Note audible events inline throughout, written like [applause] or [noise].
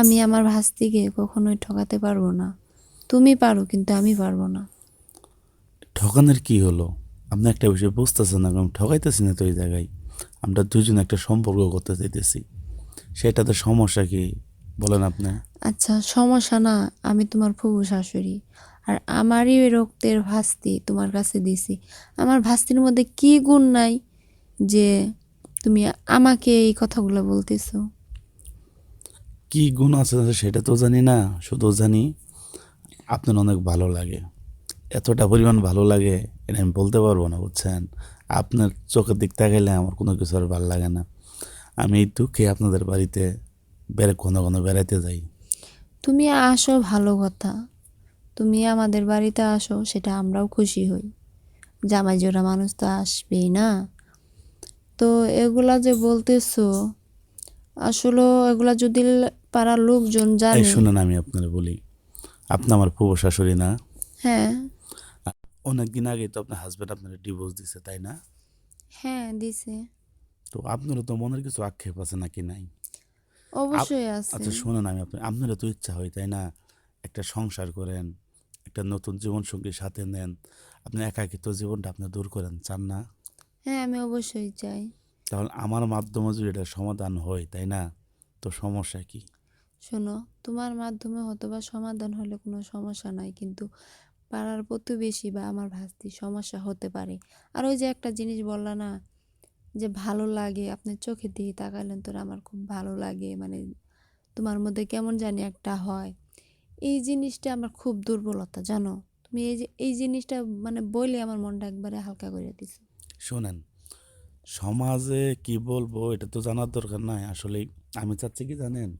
আমি আমার ভাস্তিকে কখনোই ঠকাতে পারব না। তুমি পারো কিন্তু আমি পারব না। ঠকানোর কি হলো? আপনি একটা বিষয় বুঝতেছেন না আমি ঠকাইতেছি না তো এই জায়গায়। আমরা দুজন একটা সম্পর্ক করতে চাইতেছি। সেটাতে সমস্যা কি বলেন আপনি। আচ্ছা সমস্যা না আমি তোমার ফুবু শাশুড়ি। আর আমারই ওই রক্তের ভাস্তি তোমার কাছে দিছি। আমার ভাস্তির মধ্যে কি গুণ নাই যে তুমি আমাকে এই কথাগুলো বলতেছো? কি গুণ আছে সেটা তো জানি না, শুধু জানি আপনার অনেক ভালো লাগে। এতটা পরিমাণ ভালো লাগে, এটা আমি বলতে পারব না, বুঝছেন? আপনার চোখের দিক তাকাইলে আমার কোনো কিছু আর ভালো লাগে না। আমি এই দুঃখে আপনাদের বাড়িতে বেড়ে ঘন ঘন বেড়াইতে যাই। তুমি আসো, ভালো কথা। তুমি আমাদের বাড়িতে আসো, সেটা আমরাও খুশি হই। জামাই জোড়া মানুষ তো আসবেই না। তো এগুলা যে বলতেছো আসলে এগুলা যদি পাড়ার লোকজন এই জানে শুনেন আমি আপনার বলি। আপনি আমার পূর্ব শাশুড়ি না। হ্যাঁ। অনেকদিন আগে তো আপনার হাজবেন্ড আপনার ডিভোর্স দিছে তাই না? হ্যাঁ দিছে। তো আপনারও তো মনের কিছু আক্ষেপ আছে নাকি নাই? অবশ্যই আছে। আচ্ছা শোনেন আমি আপনার আপনারও তো ইচ্ছা হয় তাই না? একটা সংসার করেন একটা নতুন জীবনসঙ্গী সাথে নেন। আপনি একাকিত্ব জীবনটা আপনি দূর করেন চান না? হ্যাঁ আমি অবশ্যই চাই। তাহলে আমার মাধ্যমে যদি এটা সমাধান হয় তাই না? তো সমস্যা কি? শোনো তোমার মাধ্যমে হয়তো বা সমাধান হলে কোনো সমস্যা নাই কিন্তু পাড়ার প্রতিবেশী বা আমার ভাস্তি সমস্যা হতে পারে। আর ওই যে একটা জিনিস বললা না যে ভালো লাগে আপনার চোখের দিকে তাকালেন তোর আমার খুব ভালো লাগে মানে তোমার মধ্যে কেমন জানি একটা হয়। এই জিনিসটা আমার খুব দুর্বলতা জানো? তুমি এই যে এই জিনিসটা মানে বলে আমার মনটা একবারে হালকা করে দিছো। শোনেন সমাজে কি বলব, এটা তো জানার দরকার নাই। আসলে আমি চাচ্ছি কি জানেন?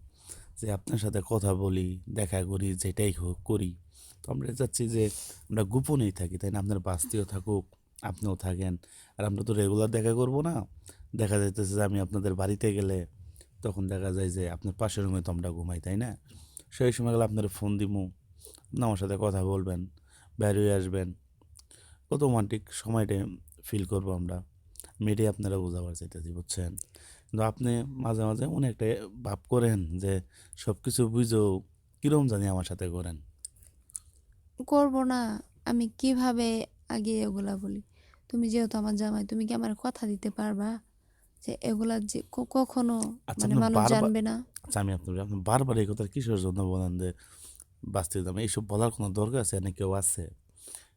যে আপনার সাথে কথা বলি, দেখা করি, যেটাই হোক করি। তো আমরা চাচ্ছি যে আমরা গোপনেই থাকি, তাই না? আপনার বাস্তিও থাকুক, আপনিও থাকেন। আর আমরা তো রেগুলার দেখা করব না। দেখা যাইতেছে যে আমি আপনাদের বাড়িতে গেলে তখন দেখা যায় যে আপনার পাশের রুমে তো আমরা ঘুমাই, তাই না? সেই সময় গেলে আপনার ফোন দিমু, আপনি আমার সাথে কথা বলবেন, বের হয়ে আসবেন। কত রোমান্টিক সময়টা ফিল করব আমরা। মেয়েটাই আপনারা বোঝাবার চাইতেছি বুঝছেন? কিন্তু আপনি মাঝে মাঝে মনে একটা ভাব করেন যে সব কিছু বুঝেও কীরকম জানি আমার সাথে করেন? করব না। আমি কীভাবে আগে এগুলা বলি? তুমি যেহেতু আমার জামাই তুমি কি আমার কথা দিতে পারবা? যে এগুলা যে কখনো আচ্ছা, মানে মানুষ জানবে না। আচ্ছা আমি আপনার আপনি বারবার এই কথা কিসের জন্য বলেন যে বাস্তবিক দাম এইসব বলার কোনো দরকার আছে? না কেউ আছে?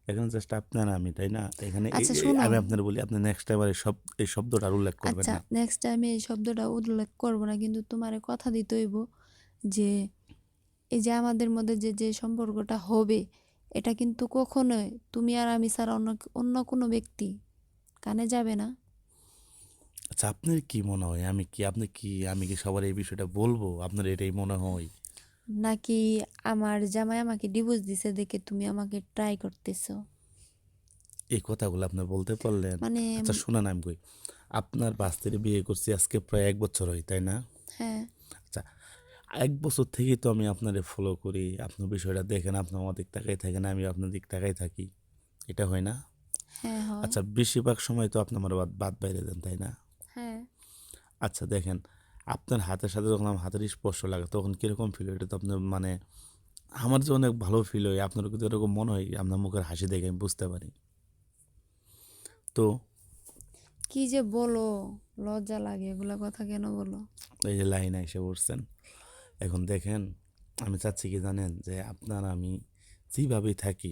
এখানে জাস্ট আপনার আমি তাই না? এখানে আচ্ছা। আমি আপনার বলি আপনি নেক্সট টাইম আর এই সব এই শব্দটা আর উল্লেখ করবেন আচ্ছা নেক্সট টাইমে এই শব্দটা উল্লেখ করব না কিন্তু তোমারে কথা দিতে হইব যে এই যে আমাদের মধ্যে যে যে সম্পর্কটা হবে এটা কিন্তু কখনোই তুমি আর আমি ছাড়া অন্য অন্য কোনো ব্যক্তি কানে যাবে না। আচ্ছা আপনার কি মনে হয়? আমি কি আপনি কি আমি কি সবার এই বিষয়টা বলব? আপনার এটাই মনে হয়? নাকি আমার জামাই আমাকে ডিভোর্স দিছে দেখে তুমি আমাকে ট্রাই করতেছো? এই কথাগুলো আপনি বলতে পারলেন। মানে আচ্ছা শুনেন আমি কই। আপনার বাস্তিরে বিয়ে করছি আজকে প্রায় এক বছর হয় তাই না? হ্যাঁ। আচ্ছা এক বছর থেকেই তো আমি আপনারে ফলো করি। আপনার বিষয়টা দেখেন আপনি আমার দিক তাকাই থাকেন আমি আপনার দিক তাকাই থাকি। এটা হয় না? হ্যাঁ। আচ্ছা বেশিরভাগ সময় তো আপনি আমার বাদ বাদ বাইরে দেন তাই না? হ্যাঁ। আচ্ছা দেখেন আপনার হাতের সাথে যখন আমার হাতের স্পর্শ লাগে তখন কীরকম ফিল হয়? এটা তো আপনার মানে আমার যে অনেক ভালো ফিল হয় আপনার কিন্তু এরকম মনে হয়? আপনার মুখের হাসি দেখে আমি বুঝতে পারি। তো কি যে বলো লজ্জা লাগে এগুলো কথা কেন বলো? এই যে লাইনে এসে পড়ছেন এখন দেখেন আমি চাচ্ছি কি জানেন? যে আপনার আমি যেভাবেই থাকি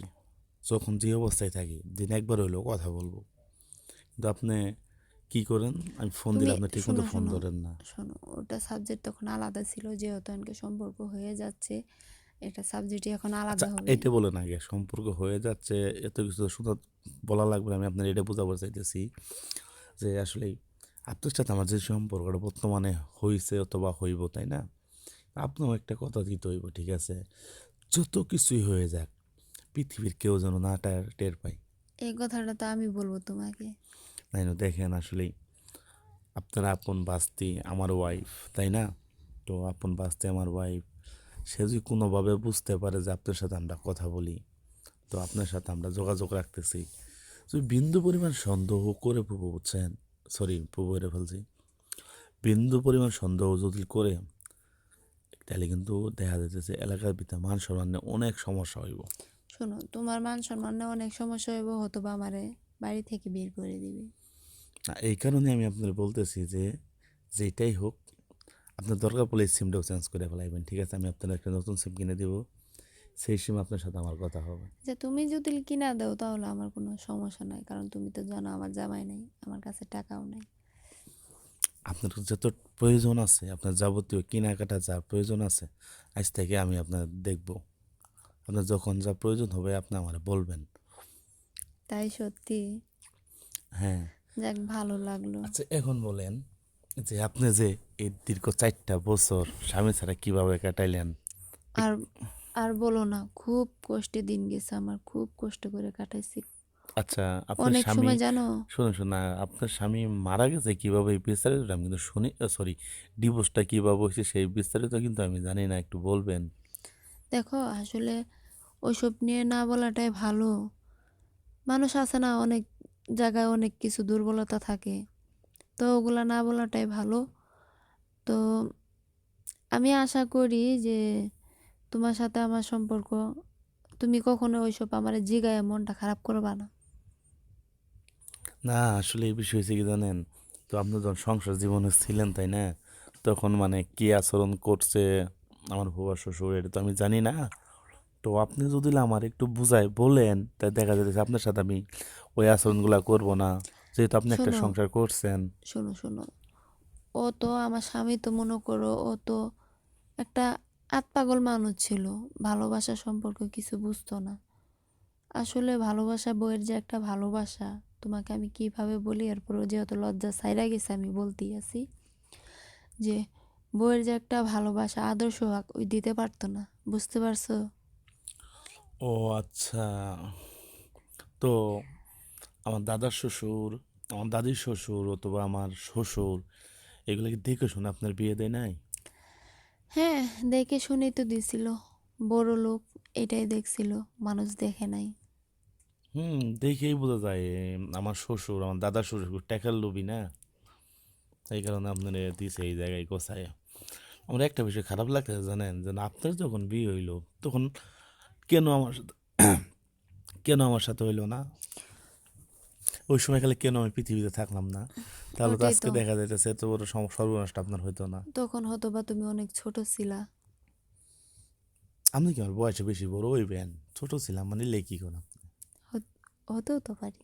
যখন যে অবস্থায় থাকি দিন একবার হইলেও কথা বলব। কিন্তু আপনি কি করেন? আমি ফোন দিলে আপনি ঠিক মতো ফোন। ধরেন না। শোনো ওটা সাবজেক্ট তখন আলাদা ছিল যেহেতু অনেকে সম্পর্ক হয়ে যাচ্ছে এটা সাবজেক্টই এখন আচ্ছা আলাদা হবে। এটা বলেন আগে সম্পর্ক হয়ে যাচ্ছে এত কিছু শুধু বলা লাগবে আমি আপনার এটা বোঝাবার চাইতেছি যে আসলে আপনার সাথে আমার যে সম্পর্কটা বর্তমানে হয়েছে অথবা হইব তাই না? আপনিও একটা কথা দিতে হইব ঠিক আছে? যত কিছুই হয়ে যাক পৃথিবীর কেউ যেন না টের পায়। এই কথাটা তো আমি বলব তোমাকে। তাই না? দেখেন আসলে আপনার আপন বাস্তি আমার ওয়াইফ তাই না? তো আপন বাস্তি আমার ওয়াইফ সে যদি কোনোভাবে বুঝতে পারে যে আপনার সাথে আমরা কথা বলি, তো আপনার সাথে আমরা যোগাযোগ রাখতেছি। যদি বিন্দু পরিমাণ সন্দেহ করে প্রভু, বুঝছেন? সরি প্রভু করে ফেলছি। বিন্দু পরিমাণ সন্দেহ যদি করে, তাহলে কিন্তু দেখা যাচ্ছে এলাকার ভিতরে মান সম্মান অনেক সমস্যা হইব। শোনো, তোমার মান সম্মানে অনেক সমস্যা হইব হয়তো বা আমারে। বাড়ি থেকে বের করে দিবে। এই কারণে আমি আপনার বলতেছি যে যেটাই হোক আপনার দরকার পড়লে সিমটাও চেঞ্জ করে ফেলাইবেন ঠিক আছে? আমি আপনার একটা নতুন সিম কিনে দেবো সেই সিম আপনার সাথে আমার কথা হবে। যে তুমি যদি কিনা দাও তাহলে আমার কোনো সমস্যা নাই কারণ তুমি তো জানো আমার জামাই নাই আমার কাছে টাকাও নাই। আপনার যত প্রয়োজন আছে আপনার যাবতীয় কেনাকাটা যা প্রয়োজন আছে আজ থেকে আমি আপনার দেখব। আপনার যখন যা প্রয়োজন হবে আপনি আমার বলবেন। তাই সত্যি। হ্যাঁ। যাক ভালো লাগল। আচ্ছা এখন বলেন যে আপনি যে এই দীর্ঘ চারটা বছর স্বামী ছাড়া কীভাবে কাটাইলেন? আর আর বলো না খুব কষ্টে দিন গেছে আমার খুব কষ্ট করে কাটাইছি। আচ্ছা আপনার স্বামী জানো? শুনুন শুনুন আপনার স্বামী মারা গেছে কীভাবে বিস্তারিত আমি কিন্তু শুনি সরি ডিভোর্সটা কীভাবে হয়েছে সেই বিস্তারিত কিন্তু আমি জানি না একটু বলবেন। দেখো আসলে ওইসব নিয়ে না বলাটাই ভালো। মানুষ আছে না, অনেক জায়গায় অনেক কিছু দুর্বলতা থাকে। তো ওগুলা না বলাটাই ভালো। তো আমি আশা করি যে তোমার সাথে আমার সম্পর্ক, তুমি কখনো ওইসব আমার জিগায় মনটা খারাপ করবা না। না, আসলে এই বিষয় হয়েছে কি জানেন? তো আপনি যখন সংসার জীবনে ছিলেন, তাই না? তখন মানে কি আচরণ করছে আমার বাবা শ্বশুর, এটা তো আমি জানি না। তো আপনি যদি আমার একটু বুঝায় বলেন তাই দেখা যাচ্ছে আপনার সাথে আমি ওই আচরণগুলো করব না। যেহেতু আপনি একটা শোনো। সংসার করছেন। শোনো শোনো। ও তো আমার স্বামী তো মনে করো ও তো একটা আত্মাগল মানুষ ছিল। ভালোবাসা সম্পর্কে কিছু বুঝতো না। আসলে ভালোবাসা বইয়ের যে একটা ভালোবাসা তোমাকে আমি কীভাবে বলি? এরপরও যেহেতু লজ্জা সাইরা গেছে আমি বলতেই আছি যে বইয়ের যে একটা ভালোবাসা আদর্শ ওই দিতে পারতো না। বুঝতে পারছ? ও আচ্ছা। তো আমার দাদার শ্বশুর আমার দাদির শ্বশুর অথবা আমার শ্বশুর এগুলোকে দেখে শুনে আপনার বিয়ে দেয় নাই? হ্যাঁ দেখে শুনেই তো দিছিল। বড় লোক এটাই দেখছিল মানুষ দেখে নাই। হুম দেখেই বোঝা যায় আমার শ্বশুর আমার দাদার শ্বশুর টাকার লোভী না? এই কারণে আপনার দিছে এই জায়গায় কোথায় আমার একটা বিষয় খারাপ লাগতেছে জানেন যে আপনার যখন বিয়ে হইল তখন কেন আমার সাথে [clears throat] কেন আমার সাথে হইল না? ওই সময় খালি কেন আমি পৃথিবীতে থাকলাম না? তাহলে তো আজকে দেখা যাইতেছে এত বড় সর্বনাশটা আপনার হইতো না। তখন হয়তো বা তুমি অনেক ছোট ছিলা। আমি কি আমার বয়সে বেশি বড়? হইবেন ছোট ছিলাম মানে লেখি কোন হতেও তো পারি।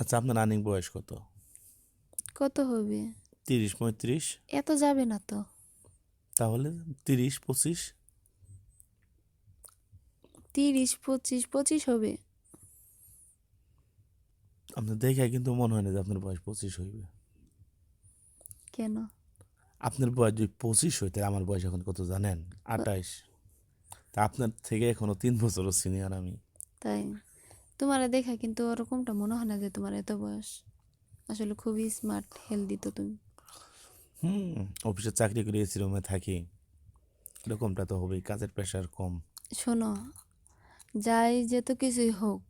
আচ্ছা আপনার রানিং বয়স কত? কত হবে? তিরিশ পঁয়ত্রিশ। এত যাবে না তো। তাহলে তিরিশ পঁচিশ? তিরিশ পঁচিশ পঁচিশ হবে। আপনার দেখে কিন্তু মনে হয় না যে আপনার বয়স পঁচিশ হইবে। কেন? আপনার বয়স যদি পঁচিশ হইতে আমার বয়স এখন কত জানেন? আঠাইশ। তা আপনার থেকে এখনও তিন বছরও সিনিয়র আমি। তাই? তোমার দেখা কিন্তু ওরকমটা মনে হয় না যে তোমার এত বয়স। আসলে খুবই স্মার্ট হেলদি তো তুমি। হুম অফিসে চাকরি করে এসি রুমে থাকি। এরকমটা তো হবেই কাজের প্রেশার কম। শোনো যাই যেত কিছুই হোক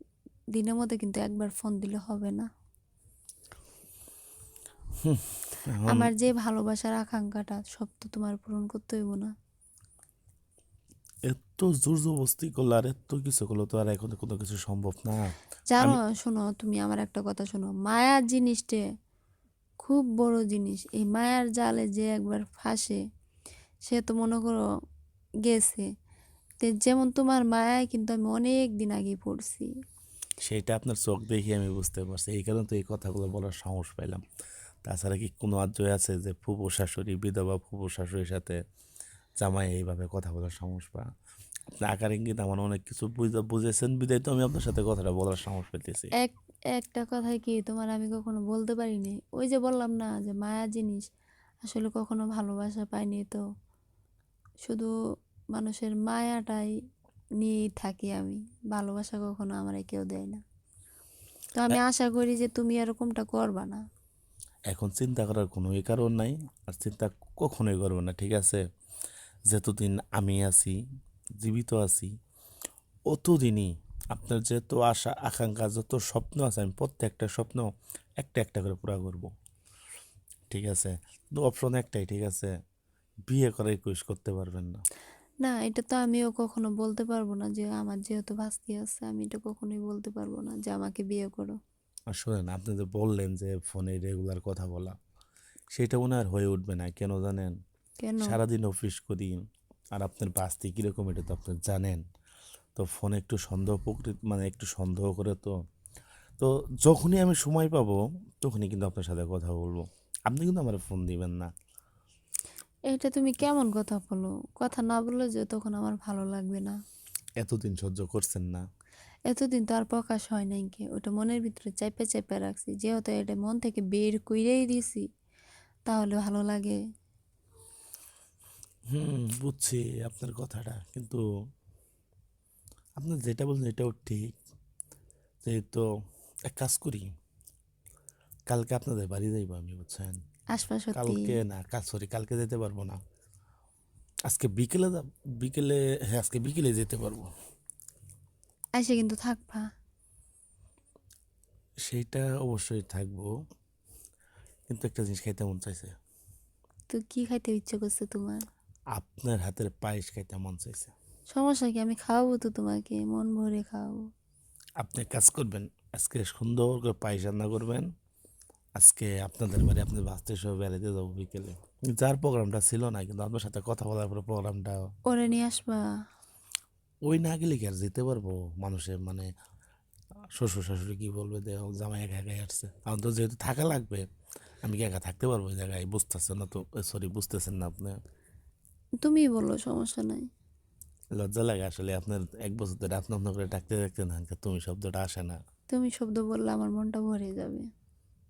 দিনের মধ্যে কিন্তু একবার ফোন দিলে হবে না। আমার যে ভালোবাসার আকাঙ্ক্ষাটা সব তো তোমার পূরণ করতে হইব না। এত জোর জবস্তি করলে আর এত কিছু করলে তো আর এখন কোনো কিছু সম্ভব না। জানো শোনো তুমি আমার একটা কথা শোনো। মায়ার জিনিসটা খুব বড় জিনিস। এই মায়ার জালে যে একবার ফাঁসে সে তো মনে করো গেছে। তে যেমন তোমার মায়ায় কিন্তু আমি অনেক দিন আগে পড়ছি। সেটা আপনার চোখ দেখে আমি বুঝতে পারছি। এই কারণে তো এই কথাগুলো বলার সাহস পাইলাম। তাছাড়া কি কোনো আজ্ঞয় আছে যে ফুপু শাশুড়ি বিধবা ফুপু শাশুড়ির সাথে জামাই এইভাবে কথা বলার সাহস পা আপনি আকার ইঙ্গিত আমার অনেক কিছু বুঝা বুঝেছেন বিদায় তো আমি আপনার সাথে কথাটা বলার সাহস পেতেছি। এক একটা কথাই কি তোমার আমি কখনো বলতে পারিনি? ওই যে বললাম না যে মায়া জিনিস আসলে কখনো ভালোবাসা পাইনি তো। শুধু মানুষের মায়াটাই নিয়েই থাকি আমি। ভালোবাসা কখনো আমার কেউ দেয় না। তো আমি আশা করি যে তুমি এরকমটা করবা না। এখন চিন্তা করার কোনো কারণ নাই আর চিন্তা কখনোই করব না ঠিক আছে? যতদিন আমি আছি জীবিত আছি অতদিনই আপনার যেহেতু আশা আকাঙ্ক্ষা যত স্বপ্ন আছে আমি প্রত্যেকটা স্বপ্ন একটা একটা করে পুরা করব। ঠিক আছে? অপশন একটাই ঠিক আছে? বিয়ে করে রিকোয়েস্ট করতে পারবেন না। না এটা তো আমিও কখনো বলতে পারব না যে আমার যেহেতু ভাস্তি আছে আমি এটা কখনোই বলতে পারব না যে আমাকে বিয়ে করো। আর শোনেন আপনি যে বললেন যে ফোনে রেগুলার কথা বলা সেটা আর হয়ে উঠবে না। কেন জানেন? কেন? সারাদিন অফিস করি আর আপনার বাস্তি কীরকম এটা তো আপনি জানেন। তো ফোনে একটু সন্দেহ প্রকৃতি মানে একটু সন্দেহ করে তো। তো যখনই আমি সময় পাবো তখনই কিন্তু আপনার সাথে কথা বলব। আপনি কিন্তু আমার ফোন দিবেন না। এটা তুমি কেমন কথা বলো? কথা না বললে যে তখন আমার ভালো লাগবে না। এতদিন সহ্য করছেন না। এতদিন তো আর প্রকাশ হয় নাই কি ওটা মনের ভিতরে চাইপে চাইপে রাখছি। যেহেতু এটা মন থেকে বের কইরেই দিছি তাহলে ভালো লাগে। হুম বুঝছি আপনার কথাটা। কিন্তু আপনি যেটা বলছেন এটাও ঠিক। যেহেতু এক কাজ করি কালকে আপনাদের বাড়ি যাইবো আমি বুঝছেন? আশপাশ সত্যি। কালকে না কাজ সরি কালকে যেতে পারব না। আজকে বিকেলে যাব বিকেলে হ্যাঁ আজকে বিকেলে যেতে পারব। এসে কিন্তু থাকবা। সেইটা অবশ্যই থাকব। কিন্তু একটা জিনিস খাইতে মন চাইছে। তো কি খাইতে ইচ্ছে করছে তোমার? আপনার হাতের পায়েস খাইতে মন চাইছে। সমস্যা কি? আমি খাওয়াবো তো তোমাকে মন ভরে খাওয়াবো। আপনি এক কাজ করবেন আজকে সুন্দর করে পায়েস রান্না করবেন। আজকে আপনাদের বাড়ি আপনার বাস্তে সব বেড়াতে যাব বিকেলে। যার প্রোগ্রামটা ছিল না কিন্তু আপনার সাথে কথা বলার পরে প্রোগ্রামটা ওরে নিয়ে আসবা। ওই না গেলে কি আর যেতে পারব মানুষের মানে শ্বশুর শাশুড়ি কি বলবে যে জামাই একা একাই আসছে। আমার তো যেহেতু থাকা লাগবে আমি কি একা থাকতে পারব ওই জায়গায়? বুঝতেছেন না তো? সরি বুঝতেছেন না আপনি? তুমি বলো সমস্যা নাই। লজ্জা লাগে আসলে আপনার এক বছর ধরে আপনি আপনার করে ডাকতে ডাকতে না তুমি শব্দটা আসে না। তুমি শব্দ বললে আমার মনটা ভরে যাবে।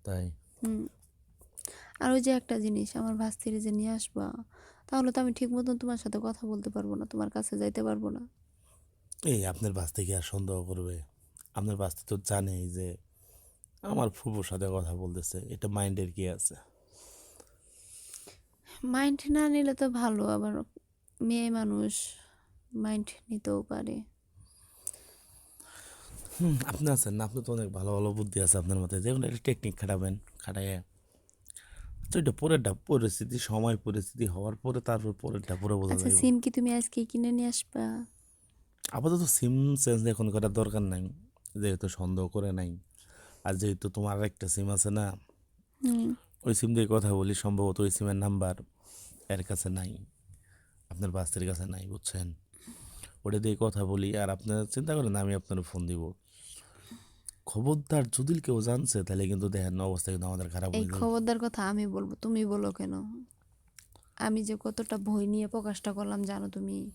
তাই? হুম। আর ওই যে একটা জিনিস আমার ভাস্তিরে যে নিয়ে আসবা তাহলে তো আমি ঠিক মতন তোমার সাথে কথা বলতে পারব না তোমার কাছে যাইতে পারব না। এই আপনার বাস্তে কি আর সন্দেহ করবে? আপনার বাস্তে তো জানেই যে আমার ফুপুর সাথে কথা বলতেছে এটা মাইন্ডের কি আছে? মাইন্ড না নিলে তো ভালো আবার মেয়ে মানুষ মাইন্ড নিতেও পারে। হুম আপনি আছেন না? আপনি তো অনেক ভালো ভালো বুদ্ধি আছে আপনার মধ্যে যে কোনো একটা টেকনিক খাটাবেন খাটাইয়ে। তো এটা পরেরটা পরিস্থিতি সময় পরিস্থিতি হওয়ার পরে তারপর পরেরটা পুরো বোঝা আচ্ছা যাবে সিম কি তুমি আজকে কিনে নিয়ে আসবা? আপাতত সিম চেঞ্জ এখন করার দরকার নাই যেহেতু সন্দেহ করে নাই। আর যেহেতু তোমার একটা সিম আছে না ওই সিম দিয়ে কথা বলি সম্ভবত ওই সিমের নাম্বার এর কাছে নাই আপনার বাস্তির কাছে নাই বুঝছেন? ওটা দিয়ে কথা বলি আর আপনার চিন্তা করেন আমি আপনার ফোন দিব। খবরদার যদি কেউ জানছে তাহলে কিন্তু দেখেন অবস্থা কিন্তু আমাদের খারাপ এই খবরদার কথা আমি বলব তুমি বলো কেন? আমি যে কতটা ভয় নিয়ে প্রকাশটা করলাম জানো তুমি?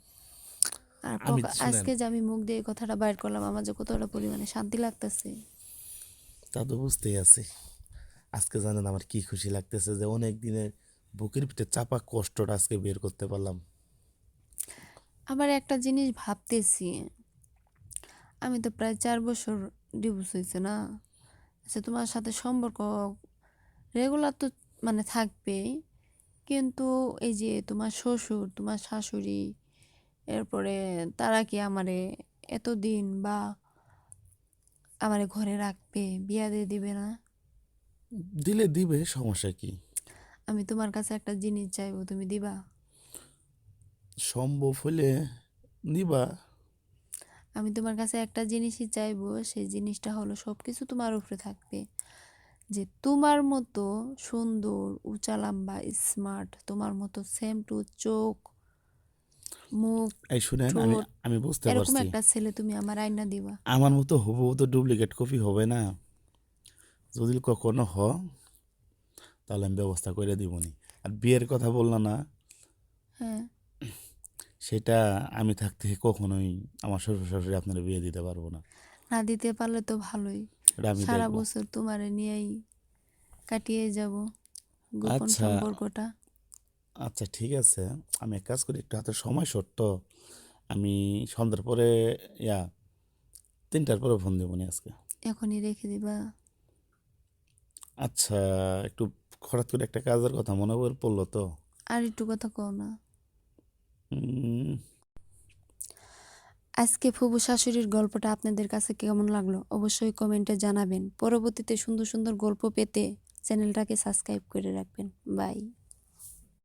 আর। আজকে যে আমি মুখ দিয়ে কথাটা বাইর করলাম আমার যে কতটা পরিমাণে শান্তি লাগতেছে। তা তো বুঝতেই আছি। আজকে জানেন আমার কি খুশি লাগতেছে যে অনেক দিনের বুকের পিঠে চাপা কষ্টটা আজকে বের করতে পারলাম। আবার একটা জিনিস ভাবতেছি। আমি তো প্রায় চার বছর ডিভোর্স হয়েছে না? আচ্ছা তোমার সাথে সম্পর্ক রেগুলার তো মানে থাকবেই। কিন্তু এই যে তোমার শ্বশুর তোমার শাশুড়ি এরপরে তারা কি আমারে এতদিন বা আমারে ঘরে রাখবে বিয়া দিয়ে দিবে না? দিলে দিবে সমস্যা কি? আমি তোমার কাছে একটা জিনিস চাইব তুমি দিবা? সম্ভব হলে নিবা। আমি তোমার কাছে একটা জিনিসই চাইব সেই জিনিসটা হলো সব কিছু তোমার উপরে থাকবে। যে তোমার মতো সুন্দর উঁচা লম্বা স্মার্ট তোমার মতো সেম টু চোখ মুখ এই শুনেন আমি আমি বুঝতে এরকম একটা ছেলে তুমি আমার আয়না দিবা। আমার মতো হবু তো ডুপ্লিকেট কপি হবে না। যদি কখনো হ তাহলে আমি ব্যবস্থা করে দিবনি। আর বিয়ের কথা বললাম না। হ্যাঁ। সেটা আমি থাকতে কখনোই আমার শ্বশুর শাশুড়ি আপনার বিয়ে দিতে পারব না। না দিতে পারলে তো ভালোই। এটা আমি সারা দেখব। বছর তোমারে নিয়েই কাটিয়ে যাব গোপন আচ্ছা। সম্পর্কটা। আচ্ছা ঠিক আছে। আমি এক কাজ করি একটু হাতে সময় শর্ত আমি সন্ধ্যার পরে ইয়া তিনটার পরে ফোন দেবো আজকে। এখনই রেখে দিবা। আচ্ছা একটু হঠাৎ করে একটা কাজের কথা মনে পড়ল তো। আর একটু কথা কও না। আজকে ফুবু শাশুড়ির গল্পটা আপনাদের কাছে কেমন লাগল অবশ্যই কমেন্টে জানাবেন। পরবর্তীতে সুন্দর সুন্দর গল্প পেতে চ্যানেলটাকে সাবস্ক্রাইব করে রাখবেন। বাই।